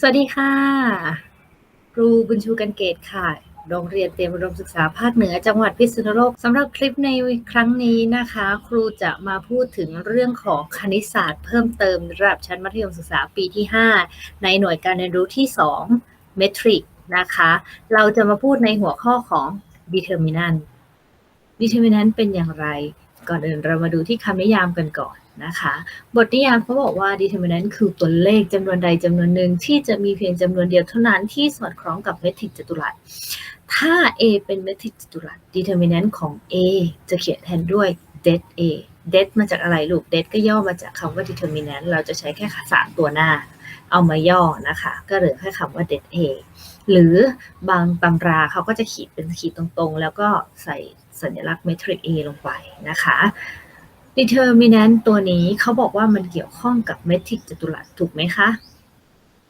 สวัสดีค่ะ ครูบุญชูกันเกตค่ะ โรงเรียนเตรียมอุดมศึกษาภาคเหนือจังหวัดพิษณุโลกสำหรับคลิปในครั้งนี้นะคะ ครูจะมาพูดถึงเรื่องของคณิตศาสตร์เพิ่มเติมระดับชั้นมัธยมศึกษาปีที่ 5 ในหน่วยการเรียนรู้ที่2เมทริกนะคะ เราจะมาพูดในหัวข้อของ determinant determinant เป็นอย่างไร ก่อนอื่นเรามาดูที่คำนิยามกันก่อนนะคะ บทนิยามเขาบอกว่า determinant คือตัวเลขจำนวนใดจำนวนหนึ่งที่จะมีเพียงจำนวนเดียวเท่านั้นที่สอดคล้องกับเมทริกจัตุรัส ถ้า A เป็นเมทริกจัตุรัส determinant ของ A จะเขียนแทนด้วย det A det มาจากอะไรลูก det ก็ย่อมาจากคำว่า determinant เราจะใช้แค่สามตัวหน้า เอามาย่อนะคะ ก็เหลือแค่คำว่า det A หรือบางตำราเขาก็จะขีดเป็นขีดตรงๆ แล้วก็ใส่ สัญลักษณ์เมทริก A ลงไปนะคะ determinant ตัวนี้เขาบอกว่ามันเกี่ยวข้องกับเมทริกจัตุรัสถูกไหมคะ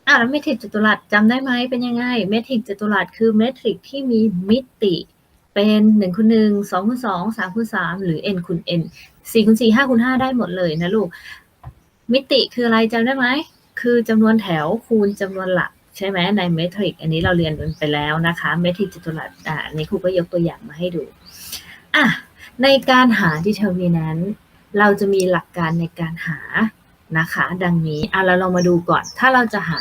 อะแล้วเมทริกจัตุรัสจำได้ไหมเป็นยังไงเมทริกจัตุรัสคือเมทริกที่มีมิติเป็น1คูณ1 2คูณ2 3คูณ3หรือ n คูณ n 4คูณ4 5คูณ5ได้หมดเลยนะลูก มิติคืออะไรจำได้ไหม คือจำนวนแถวคูณจำนวนหลัก ใช่ไหมในเมทริก อันนี้เราเรียนไปแล้วนะคะ เมทริกจัตุรัสอ่าอันนี้ครูก็ยกตัวอย่างมาให้ดู อะในการหา determinant เราจะมีหลักการในการหานะคะ ดังนี้อะเราลองมาดูก่อน ถ้าเราจะหา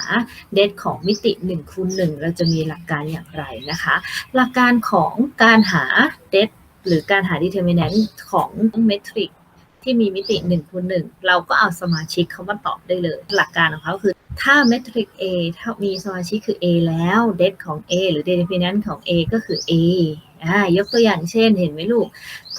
เดทของมิติ1คูณ1เราจะมีหลักการอย่างไรนะคะ หลักการของการหาเดทหรือการหา determinant ของเมทริกที่มีมิติ1คูณ1เราก็เอาสมาชิกเขามาตอบได้เลย หลักการของเขาคือถ้าเมทริก A ถ้ามีสมาชิกคือ A แล้วเดทของ A หรือ determinant ของ A ก็คือ A อ่า ยกตัวอย่างเช่นเห็นไหมลูก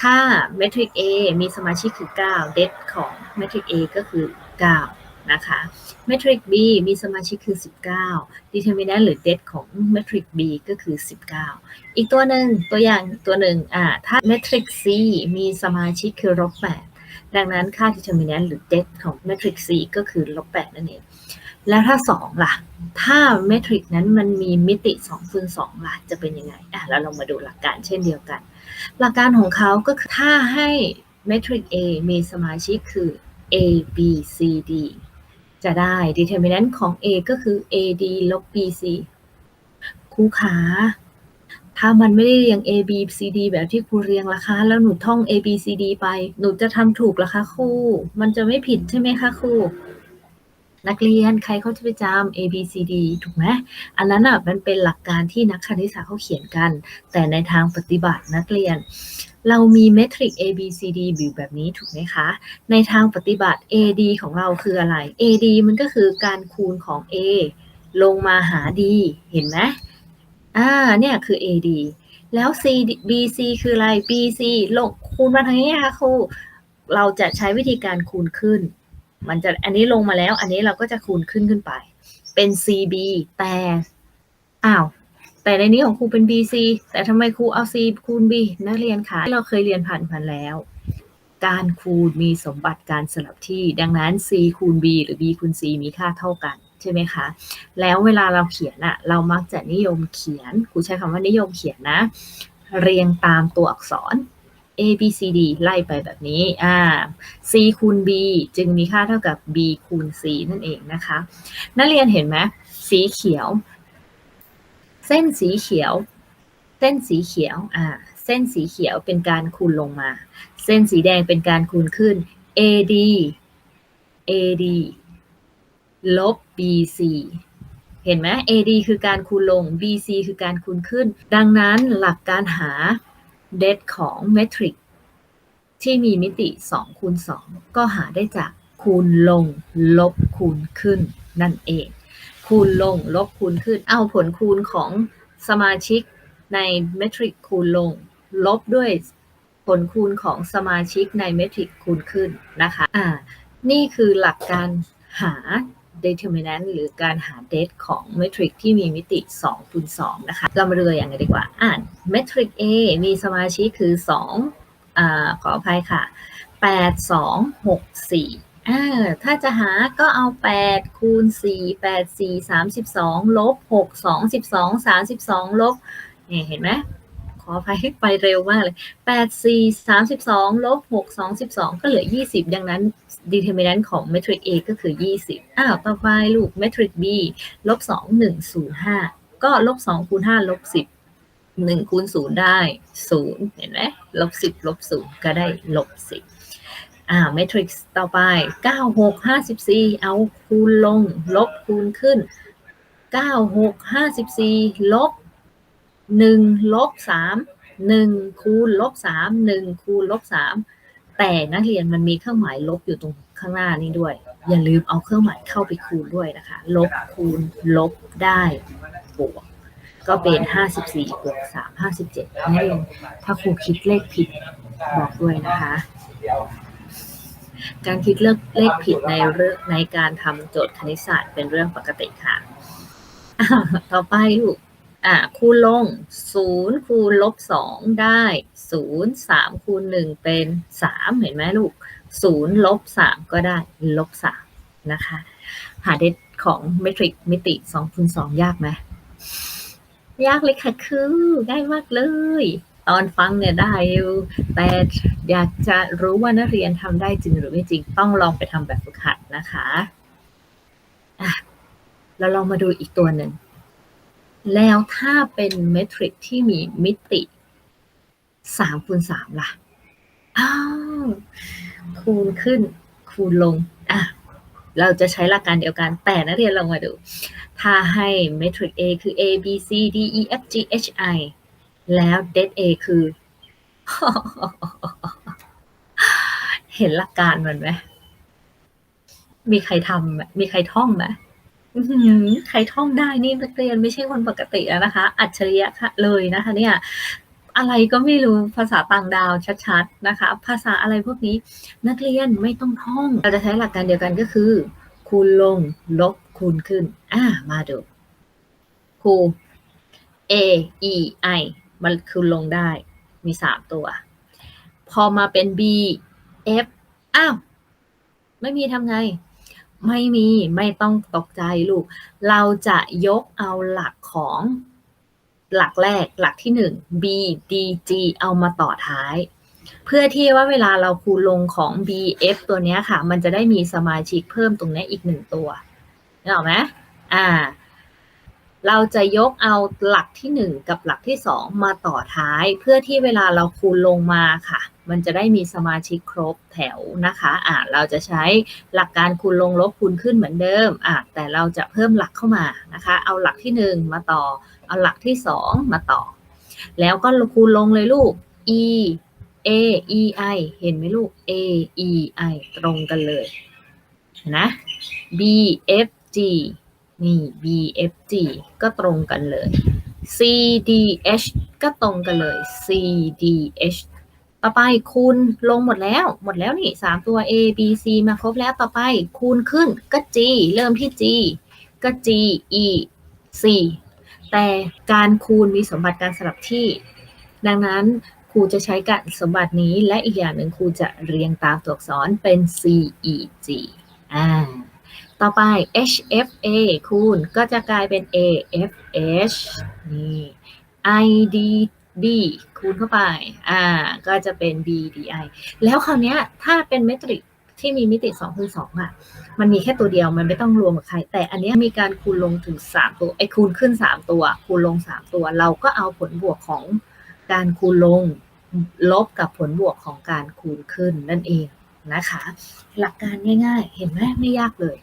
ถ้าเมทริก A มีสมาชิกคือ 9 เดทของเมทริก A ก็คือ 9 นะคะเมทริก B มีสมาชิกคือ 19 determinant หรือเดทของเมทริก B ก็คือ 19 อีกตัวหนึ่งตัวอย่างตัวหนึ่งอ่าถ้าเมทริก C มีสมาชิกคือลบ8ดังนั้นค่า determinant หรือเดทของเมทริก C ก็คือลบ8นั่นเอง แล้วถ้า 2 ล่ะ ถ้าเมทริกนั้นมันมีมิติ2คูณ2ล่ะ จะเป็นยังไงอะเราลองมาดูหลักการเช่นเดียวกัน หลักการของเขาก็คือถ้าให้เมทริก A มีสมาชิกคือ A B C D จะได้ determinant ของ A ก็คือ AD ลบ BC ครูขาถ้ามันไม่ได้เรียง A B C D แบบที่ครูเรียงล่ะคะ แล้วหนูท่อง A B C D ไป หนูจะทำถูกล่ะคะครู มันจะไม่ผิดใช่ไหมคะครู นักเรียนใครเขาจะไปจำ A B C D ถูกไหมอันนั้นอะมันเป็นหลักการที่นักคณิตศาสตร์เขาเขียนกัน แต่ในทางปฏิบัตินักเรียน เรามีเมทริก A B C D อยู่แบบนี้ถูกไหมคะ ในทางปฏิบัติ AD ของเราคืออะไร AD มันก็คือการคูณของ A ลงมาหา D เห็นไหมอ่าเนี่ยคือ AD แล้ว C BC คืออะไร BC ลงคูณมาทางนี้ค่ะครูเราจะใช้วิธีการคูณขึ้น มันจะอันนี้ลงมาแล้ว อันนี้เราก็จะคูณขึ้นขึ้นไป เป็น CB แต่อ้าวแต่ในนี้ของครูเป็น BC แต่ทำไมครูเอา C คูณ B นักเรียนคะเราเคยเรียนผ่านพันแล้ว การคูณมีสมบัติการสลับที่ ดังนั้น C คูณ B หรือ B คูณ C มีค่าเท่ากันใช่ไหมคะ แล้วเวลาเราเขียนอะเรามักจะนิยมเขียน ครูใช้คำว่านิยมเขียนนะ เรียงตามตัวอักษร A B C D ไล่ไปแบบนี้อ่า C คูณ B จึงมีค่าเท่ากับ B คูณ C นั่นเองนะคะ นักเรียนเห็นไหมสีเขียว เส้นสีเขียว เส้นสีเขียวอ่าเส้นสีเขียวเป็นการคูณลงมา เส้นสีแดงเป็นการคูณขึ้น AD AD ลบ BC เห็นไหม AD คือการคูณลง BC คือการคูณขึ้น ดังนั้นหลักการหา เดทของเมทริกที่มีมิติ2คูณ2ก็หาได้จากคูณลง ลบคูณขึ้นนั่นเอง คูณลง ลบคูณขึ้น เอาผลคูณของสมาชิกในเมทริกคูณลง ลบด้วยผลคูณของสมาชิกในเมทริกคูณขึ้นนะคะ อ่า นี่คือหลักการหา determinant หรือการหา date ของเมทริกที่มีมิติ2คูณ2นะคะ เรามาดูตัวอย่างกันดีกว่า อ่านเมทริก A มีสมาชิกคือ2อ่าขออภัยค่ะ 8 2 6 4อ่าถ้าจะหาก็เอา 8 คูณ 4 8 4 32 ลบ 6 2 12 32 ลบ นี่เห็นไหม ออภัยไปเร็วมากเลยแปดสี่สามสิบสองลบหกสองสิบสองก็เหลือยี่สิบดังนั้น determinant ของ metric A ก็คือยี่สิบอ้าว ต่อไปลูก metric B ลบสองหนึ่งศูนย์ห้าก็ลบสองคูณห้าลบสิบหนึ่งคูณศูนย์ได้ศูนย์เห็นไหมลบสิบลบศูนย์ก็ได้ลบสิบอ่า matrix ต่อไปเก้าหกห้าสิบสี่เอาคูณลง ลบคูณขึ้นเก้าหกห้าสิบสี่ลบ หนึ่งลบสามหนึ่งคูณลบสามหนึ่งคูณลบสามแต่นักเรียนมันมีเครื่องหมายลบอยู่ตรงข้างหน้านี้ด้วย อย่าลืมเอาเครื่องหมายเข้าไปคูณด้วยนะคะ ลบคูณลบได้บวกก็เป็น 54บวก3 57นักเรียนถ้าครูคิดเลขผิดบอกด้วยนะคะ การคิดเลขเลขผิดในเรื่องในการทำโจทย์คณิตศาสตร์เป็นเรื่องปกติค่ะ ต่อไปลูก อ่าคูณลง 0 คูณลบ 2 ได้ 0 3 คูณ 1 เป็น 3 เห็นไหมลูก 0 ลบ 3 ก็ได้ ลบ 3 นะคะ หาเด็ดของเมตริกมิติ2คูณ2ยากไหม ยากเลยค่ะคือง่ายมากเลย ตอนฟังเนี่ยได้อยู่แต่อยากจะรู้ว่านักเรียนทำได้จริงหรือไม่จริง ต้องลองไปทำแบบฝึกหัดนะคะ อะ แล้วลองมาดูอีกตัวหนึ่ง แล้วถ้าเป็นเมทริกที่มีมิติ3คูณ3ล่ะ อ้าว คูณขึ้น คูณลง อะ เราจะใช้หลักการเดียวกัน แต่นักเรียนลองมาดู ถ้าให้เมทริก A คือ A B C D E F G H I แล้ว det A คือ เห็นหลักการมันไหม มีใครทำไหมมีใครท่องไหมอื้อหือ ใครท่องได้นี่นักเรียนไม่ใช่คนปกติแล้วนะคะ อัจฉริยะเลยนะคะ เนี่ยอะไรก็ไม่รู้ภาษาต่างดาวชัดๆนะคะ ภาษาอะไรพวกนี้นักเรียนไม่ต้องท่อง เราจะใช้หลักการเดียวกันก็คือ คูณลงลบคูณขึ้น อ่ามาดูคู A E I มันคูณลงได้มีสามตัว พอมาเป็น B F อ้าว ไม่มีทำไง ไม่มีไม่ต้องตกใจลูก เราจะยกเอาหลักของหลักแรกหลักที่หนึ่ง B D G เอามาต่อท้าย เพื่อที่ว่าเวลาเราคูณลงของ B F ตัวนี้ค่ะ มันจะได้มีสมาชิกเพิ่มตรงนี้อีกหนึ่งตัวนึกออไหมอ่า เราจะยกเอาหลักที่หนึ่งกับหลักที่สองมาต่อท้าย เพื่อที่เวลาเราคูณลงมาค่ะ มันจะได้มีสมาชิกครบแถวนะคะอ่าเราจะใช้หลักการคูณลงลบคูณขึ้นเหมือนเดิมอ่าแต่เราจะเพิ่มหลักเข้ามานะคะ เอาหลักที่หนึ่งมาต่อ เอาหลักที่สองมาต่อ แล้วก็คูณลงเลยลูก e a e i เห็นไหมลูก a e i ตรงกันเลยนะ b f g นี่ b f g ก็ตรงกันเลย c d h ก็ตรงกันเลย c d h ต่อไปคูณลงหมดแล้ว หมดแล้วนี่สามตัว a b c มาครบแล้วต่อไปคูณขึ้นก็ g เริ่มที่ g ก็ g e c แต่การคูณมีสมบัติการสลับที่ ดังนั้นครูจะใช้การสมบัตินี้และอีกอย่างหนึ่งครูจะเรียงตามตัวอักษรเป็น C E G อ่าต่อไป H F A คูณก็จะกลายเป็น A F H นี่ I D D คูณเข้าไป อ่า ก็จะเป็น B D I แล้วคราวเนี้ยถ้าเป็นเมตริกที่มีมิติ2คูณ2อะ มันมีแค่ตัวเดียว มันไม่ต้องรวมกับใคร แต่อันนี้มีการคูณลงถึง 3 ตัว ไอ้คูณขึ้น 3 ตัว คูณลง 3 ตัว เราก็เอาผลบวกของการคูณลงลบกับผลบวกของการคูณขึ้นนั่นเองนะคะ หลักการง่าย ๆ เห็นไหมไม่ยากเลย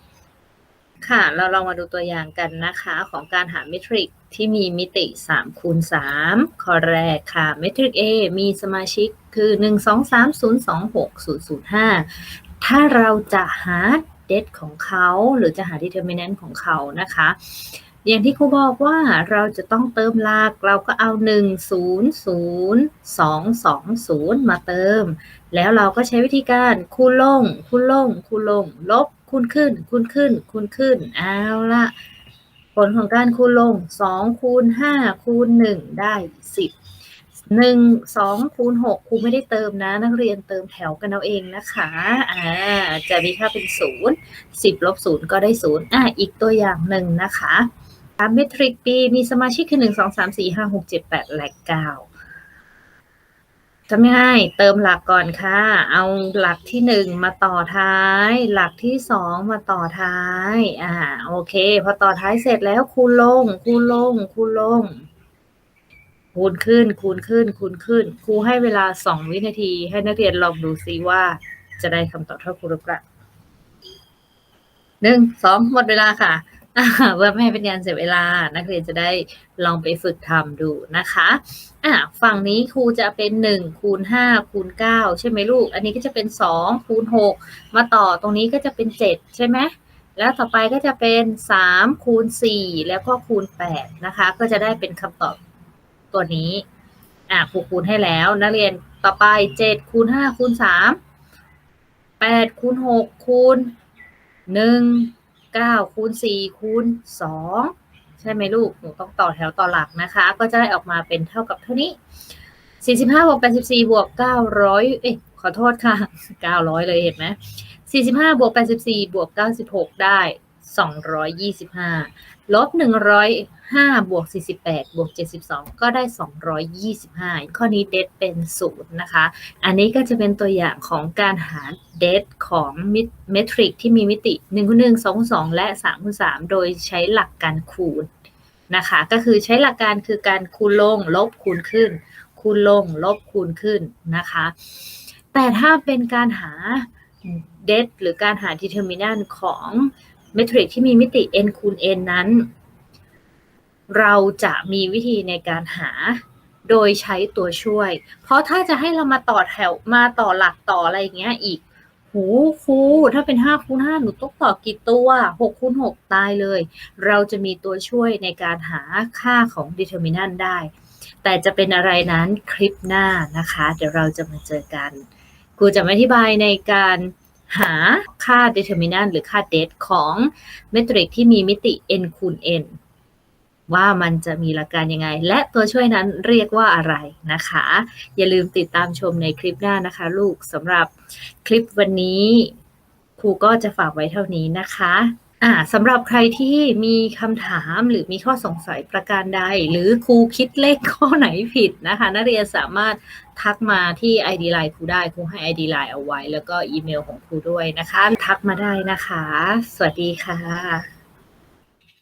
ค่ะ เราลองมาดูตัวอย่างกันนะคะของการหาเมทริกที่มีมิติ3คูณ3ข้อแรกค่ะเมทริก A มีสมาชิกคือ 1 2 3 0 2 6 0 0 5 ถ้าเราจะหาเดทของเขาหรือจะหา determinant ของเขานะคะ อย่างที่ครูบอกว่าเราจะต้องเติมลักเราก็เอา 1 0 0 2 2 0 มาเติม แล้วเราก็ใช้วิธีการคูณลงคูณลงคูณลงลบ คูณขึ้น คูณขึ้น คูณขึ้น เอาละผลของการคูณลง 2 คูณ 5 คูณ 1 ได้ 10 1 2คูณ6ครูไม่ได้เติมนะ นักเรียนเติมแถวกันเอาเองนะคะ อ่า จะมีค่าเป็น 0 10ลบ0ก็ได้ 0 อ่าอีกตัวอย่างหนึ่งนะคะสามเมทริก B มีสมาชิกคือ 1 2 3 4 5 6 7 8 และ 9 ทำยังไงเติมหลักก่อนค่ะ เอาหลักที่หนึ่งมาต่อท้าย หลักที่สองมาต่อท้าย อ่า โอเค พอต่อท้ายเสร็จแล้วคูณลง คูณลง คูณลง คูณขึ้น คูณขึ้น คูณขึ้น ครูให้เวลาสองวินาที ให้นักเรียนลองดูซิว่าจะได้คำตอบเท่าครูหรือเปล่าหนึ่งสองหมดเวลาค่ะ เพื่อไม่ให้เป็นการเสียเวลา นักเรียนจะได้ลองไปฝึกทำดูนะคะอะฝั่งนี้ครูจะเป็นหนึ่งคูณห้าคูณเก้าใช่ไหมลูก อันนี้ก็จะเป็นสองคูณหกมาต่อตรงนี้ก็จะเป็นเจ็ดใช่ไหมแล้วต่อไปก็จะเป็นสามคูณสี่แล้วก็คูณแปดนะคะ ก็จะได้เป็นคำตอบตัวนี้อะครูคูณให้แล้ว นักเรียนต่อไปเจ็ดคูณห้าคูณสามแปดคูณหกคูณหนึ่ง ก้าคูณสี่คูณสองใช่ไหมลูก หนูต้องต่อแถวต่อหลักนะคะ ก็จะได้ออกมาเป็นเท่ากับเท่านี้สี่สิบห้าบวกแปดสิบสี่บวกเก้าร้อยเอ๊ะขอโทษค่ะเก้าร้อยเลยเห็นไหมสี่สิบห้าบวกแปดสิบสี่บวกเก้าสิบหกได้ 225 ลบ 105 บวก 48 บวก 72 ก็ได้ 225 ข้อนี้เดทเป็นศูนย์นะคะ อันนี้ก็จะเป็นตัวอย่างของการหาเดทของเมทริกที่มีมิติ1คูณ1 2คูณ2และ3คูณ3โดยใช้หลักการคูณนะคะ ก็คือใช้หลักการคือการคูณลง ลบคูณขึ้น คูณลง ลบคูณขึ้นนะคะ แต่ถ้าเป็นการหาเดทหรือการหา determinant ของ เมทริกที่มีมิติ n คูณ n นั้น เราจะมีวิธีในการหาโดยใช้ตัวช่วย เพราะถ้าจะให้เรามาต่อแถวมาต่อหลักต่ออะไรอย่างเงี้ยอีก หูคูถ้าเป็น5คูณ5หนูต้องต่อกี่ตัว6คูณ6ตายเลย เราจะมีตัวช่วยในการหาค่าของ determinant ได้ แต่จะเป็นอะไรนั้นคลิปหน้านะคะ เดี๋ยวเราจะมาเจอกัน ครูจะอธิบายในการ หาค่า determinant หรือค่า det ของเมทริกที่มีมิติ n คูณ n ว่ามันจะมีหลักการยังไง และตัวช่วยนั้นเรียกว่าอะไรนะคะ อย่าลืมติดตามชมในคลิปหน้านะคะ ลูกสำหรับคลิปวันนี้ครูก็จะฝากไว้เท่านี้นะคะ อ่าสำหรับใครที่มีคำถามหรือมีข้อสงสัยประการใด หรือครูคิดเลขข้อไหนผิดนะคะ นักเรียนสามารถทักมาที่ ID Line ครูได้ครูให้ ID Line เอาไว้ แล้วก็อีเมลของครูด้วยนะคะ ทักมาได้นะคะ สวัสดีค่ะ